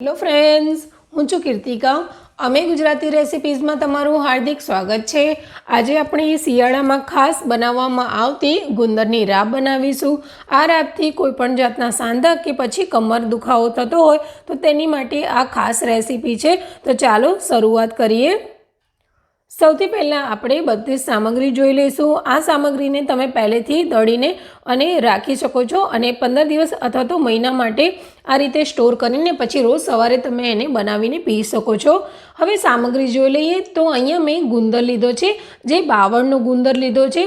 Hello friends હું છું કીર્તિકા. અમે ગુજરાતી રેસિપીઝમાં તમારું હાર્દિક સ્વાગત છે. આજે આપણે શિયાળામાં ખાસ બનાવવામાં આવતી ગુંદરની રાબ બનાવીશું. આ રાબથી કોઈપણ જાતના સાંધા કે પછી કમર દુખાવો થતો હોય તો તેની માટે આ ખાસ રેસિપી છે. તો ચાલો શરૂઆત કરીએ. સૌથી પહેલાં આપણે બધી સામગ્રી જોઈ લઈશું. આ સામગ્રીને તમે પહેલેથી દળીને અને રાખી શકો છો અને પંદર દિવસ અથવા તો મહિના માટે આ રીતે સ્ટોર કરીને પછી રોજ સવારે તમે એને બનાવીને પી શકો છો. હવે સામગ્રી જોઈ લઈએ તો અહીંયા મેં ગુંદર લીધો છે, જે બાવળનો ગુંદર લીધો છે.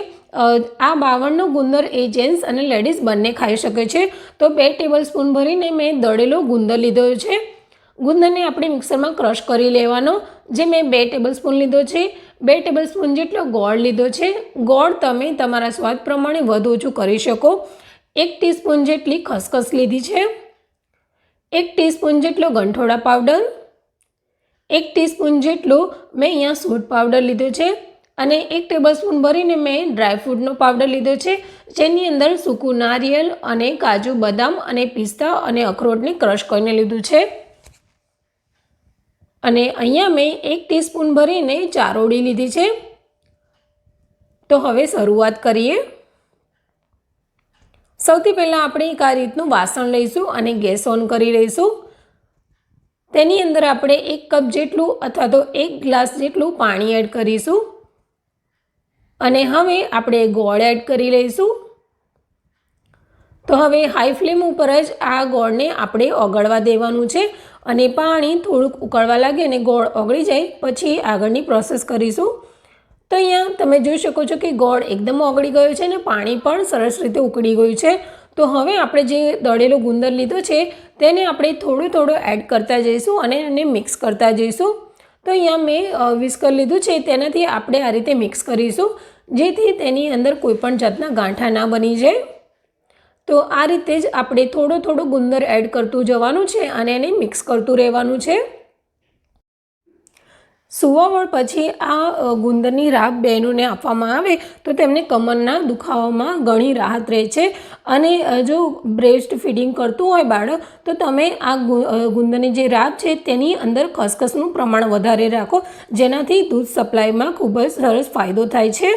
આ બાવળનો ગુંદર એ જેન્ટ્સ અને લેડીઝ બંને ખાઈ શકે છે. તો બે ટેબલ સ્પૂન ભરીને મેં દળેલો ગુંદર લીધો છે. ગુંદરને આપણે મિક્સરમાં ક્રશ કરી લેવાનો, જે મેં બે ટેબલ સ્પૂન લીધો છે. બે ટેબલ સ્પૂન જેટલો ગોળ લીધો છે. ગોળ તમે તમારા સ્વાદ પ્રમાણે વધુ ઓછું કરી શકો. એક ટીસ્પૂન જેટલી ખસખસ લીધી છે. એક ટીસ્પૂન જેટલો ગંઠોડા પાવડર. એક ટીસ્પૂન જેટલો મેં અહીંયા સૂટ પાવડર લીધો છે. અને એક ટેબલ સ્પૂન ભરીને મેં ડ્રાયફ્રૂટનો પાવડર લીધો છે, જેની અંદર સૂકું નારિયેલ અને કાજુ બદામ અને પિસ્તા અને અખરોટને ક્રશ કરીને લીધું છે. અને અહીંયા મેં એક ટીસ્પૂન ભરીને ચારોળી લીધી છે. તો હવે શરૂઆત કરીએ. સૌથી પહેલાં આપણે એક આ રીતનું વાસણ લઈશું અને ગેસ ઓન કરી લઈશું. તેની અંદર આપણે એક કપ જેટલું અથવા તો એક ગ્લાસ જેટલું પાણી એડ કરીશું. અને હવે આપણે ગોળ એડ કરી લઈશું. તો હવે હાઈ ફ્લેમ ઉપર જ આ ગોળને આપણે ઓગળવા દેવાનું છે અને પાણી થોડુંક ઉકળવા લાગે અને ગોળ ઓગળી જાય, પછી આગળની પ્રોસેસ કરીશું. તો અહીંયા તમે જોઈ શકો છો કે ગોળ એકદમ ઓગળી ગયો છે અને પાણી પણ સરસ રીતે ઉકળી ગયું છે. તો હવે આપણે જે દળેલો ગુંદર લીધો છે, તેને આપણે થોડું થોડું એડ કરતા જઈશું અને એને મિક્સ કરતા જઈશું. તો અહીંયા મેં વિસ્કર લીધું છે, તેનાથી આપણે આ રીતે મિક્સ કરીશું, જેથી તેની અંદર કોઈપણ જાતના ગાંઠા ના બની જાય. તો આ રીતે જ આપણે થોડો થોડો ગુંદર એડ કરતું જવાનું છે અને એને મિક્સ કરતું રહેવાનું છે. સુવાવળ પછી આ ગુંદરની રાબ બહેનોને આપવામાં આવે તો તેમને કમરના દુખાવામાં ઘણી રાહત રહે છે. અને જો બ્રેસ્ટ ફીડિંગ કરતું હોય બાળક તો તમે આ ગુંદરની જે રાબ છે તેની અંદર ખસખસનું પ્રમાણ વધારે રાખો, જેનાથી દૂધ સપ્લાયમાં ખૂબ જ સરસ ફાયદો થાય છે.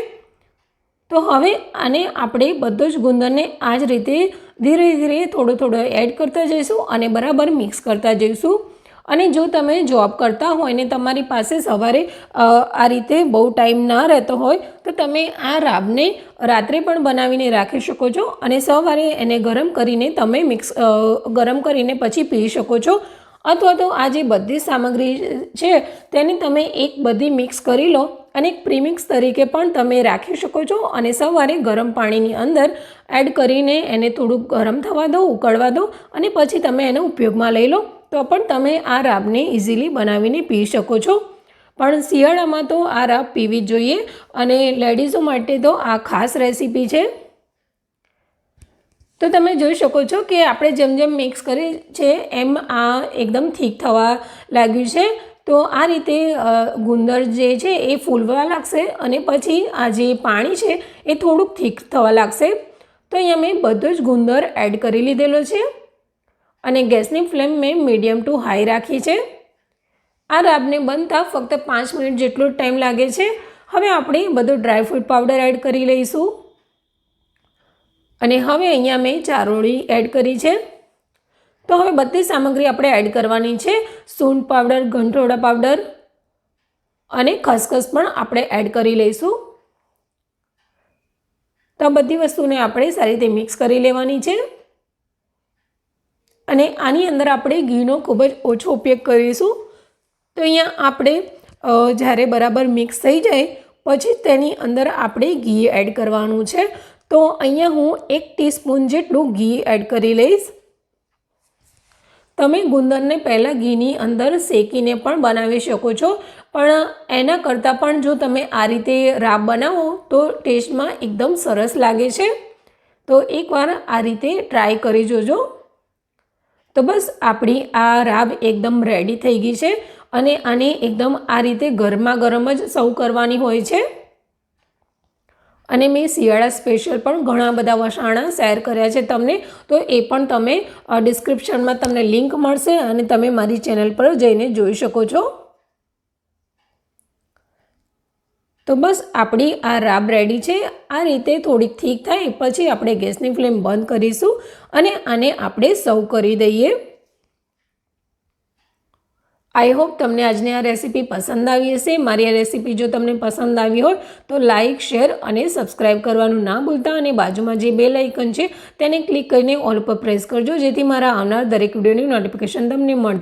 તો હવે આને આપણે બધો જ ગુંદરને આ જ રીતે ધીરે ધીરે થોડો થોડો એડ કરતા જઈશું અને બરાબર મિક્સ કરતા જઈશું. અને જો તમે જોબ કરતા હોય ને તમારી પાસે સવારે આ રીતે બહુ ટાઈમ ના રહેતો હોય, તો તમે આ રાબને રાત્રે પણ બનાવીને રાખી શકો છો અને સવારે એને ગરમ કરીને તમે મિક્સ ગરમ કરીને પછી પી શકો છો. અથવા તો આ જે બધી સામગ્રી છે, તેને તમે એક બધી મિક્સ કરી લો અને એક પ્રીમિક્સ તરીકે પણ તમે રાખી શકો છો અને સવારે ગરમ પાણીની અંદર એડ કરીને એને થોડુંક ગરમ થવા દો, ઉકળવા દો અને પછી તમે એને ઉપયોગમાં લઈ લો. તો પણ તમે આ રાબને ઇઝીલી બનાવીને પી શકો છો. પણ શિયાળામાં તો આ રાબ પીવી જ જોઈએ અને લેડીઝો માટે તો આ ખાસ રેસીપી છે. તો તમે જોઈ શકો છો કે આપણે જેમ જેમ મિક્સ કરી છે એમ આ એકદમ થીક થવા લાગ્યું છે. તો આ રીતે ગુંદર જે છે એ ફૂલવા લાગશે અને પછી આ જે પાણી છે એ થોડુંક થીક થવા લાગશે. તો અહીંયા મેં બધો જ ગુંદર એડ કરી લીધેલો છે અને ગેસની ફ્લેમ મેં મીડિયમ ટુ હાઈ રાખી છે. આ રાબને બનતા ફક્ત પાંચ મિનિટ જેટલો ટાઈમ લાગે છે. હવે આપણે બધો ડ્રાયફ્રૂટ પાવડર એડ કરી લઈશું. અને હવે અહીંયા મેં ચારોળી એડ કરી છે. તો હવે બધી સામગ્રી આપણે એડ કરવાની છે. સૂંઠ પાવડર ગંઠોડા પાવડર અને ખસખસ પણ આપણે એડ કરી લઈશું. તો બધી વસ્તુને આપણે સારી રીતે મિક્સ કરી લેવાની છે. અને આની અંદર આપણે ઘીનો ખૂબ જ ઓછો ઉપયોગ કરીશું. તો અહીંયા આપણે જ્યારે બરાબર મિક્સ થઈ જાય, પછી તેની અંદર આપણે ઘી એડ કરવાનું છે. તો અહીંયા હું એક ટીસ્પૂન જેટલું ઘી એડ કરી લઈશ. તમે ગુંદરને પહેલાં ઘીની અંદર શેકીને પણ બનાવી શકો છો. પણ એના કરતાં પણ જો તમે આ રીતે રાબ બનાવો, તો ટેસ્ટમાં એકદમ સરસ લાગે છે. તો એકવાર આ રીતે ટ્રાય કરી જોજો. તો બસ આપણી આ રાબ એકદમ રેડી થઈ ગઈ છે અને આને એકદમ આ રીતે ગરમા ગરમ જ સર્વ કરવાની હોય છે. અને મેં શિયાળા સ્પેશિયલ પણ ઘણા બધા વસાણા શેર કર્યા છે તમને. તો એ પણ તમે ડિસ્ક્રિપ્શનમાં તમને લિંક મળશે અને તમે મારી ચેનલ પર જઈને જોઈ શકો છો. તો બસ આપણી આ રાબ રેડી છે. આ રીતે થોડીક ઠીક થાય પછી આપણે ગેસની ફ્લેમ બંધ કરીશું અને આને આપણે સર્વ કરી દઈએ. આઈ હોપ તમને આજની આ રેસીપી પસંદ આવી હશે. મારી આ રેસીપી જો તમને પસંદ આવી હોય તો લાઇક શેર અને સબસ્ક્રાઇબ કરવાનું ના ભૂલતા અને બાજુમાં જે બે લાઇકન છે તેને ક્લિક કરીને ઓલ પર પ્રેસ કરજો જેથી મારા આવનાર દરેક વિડીયોની નોટિફિકેશન તમને મળતી